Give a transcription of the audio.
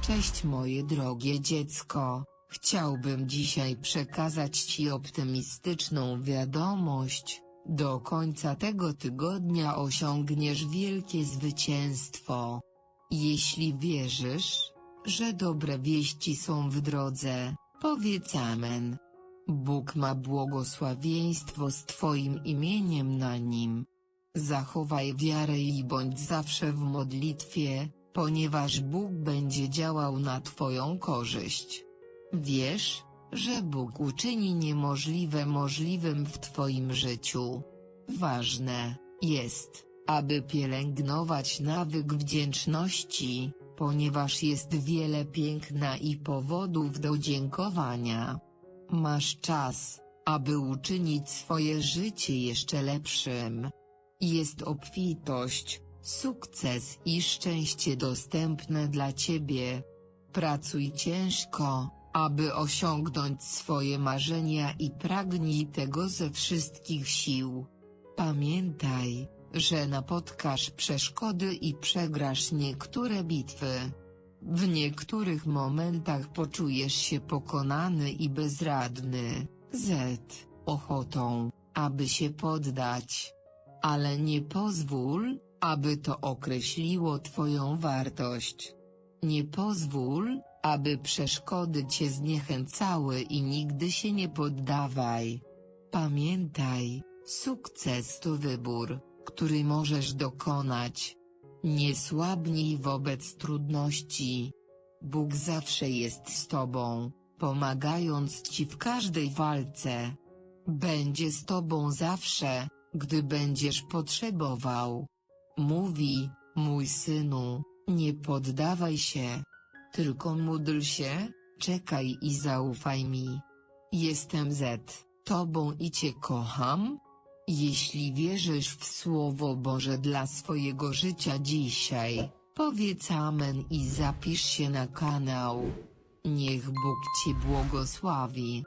Cześć moje drogie dziecko, chciałbym dzisiaj przekazać Ci optymistyczną wiadomość. Do końca tego tygodnia osiągniesz wielkie zwycięstwo. Jeśli wierzysz, że dobre wieści są w drodze, powiedz amen. Bóg ma błogosławieństwo z Twoim imieniem na nim. Zachowaj wiarę i bądź zawsze w modlitwie, ponieważ Bóg będzie działał na Twoją korzyść. Wiesz, że Bóg uczyni niemożliwe możliwym w Twoim życiu. Ważne jest, aby pielęgnować nawyk wdzięczności, ponieważ jest wiele piękna i powodów do dziękowania. Masz czas, aby uczynić swoje życie jeszcze lepszym. Jest obfitość, sukces i szczęście dostępne dla Ciebie. Pracuj ciężko, aby osiągnąć swoje marzenia i pragnij tego ze wszystkich sił. Pamiętaj, że napotkasz przeszkody i przegrasz niektóre bitwy. W niektórych momentach poczujesz się pokonany i bezradny, z ochotą, aby się poddać. Ale nie pozwól, aby to określiło Twoją wartość. Nie pozwól, aby przeszkody Cię zniechęcały i nigdy się nie poddawaj. Pamiętaj, sukces to wybór, który możesz dokonać. Nie słabnij wobec trudności. Bóg zawsze jest z Tobą, pomagając Ci w każdej walce. Będzie z Tobą zawsze, gdy będziesz potrzebował. Mówi, mój synu, nie poddawaj się. Tylko módl się, czekaj i zaufaj mi. Jestem z Tobą i Cię kocham. Jeśli wierzysz w Słowo Boże dla swojego życia dzisiaj, powiedz amen i zapisz się na kanał. Niech Bóg Cię błogosławi.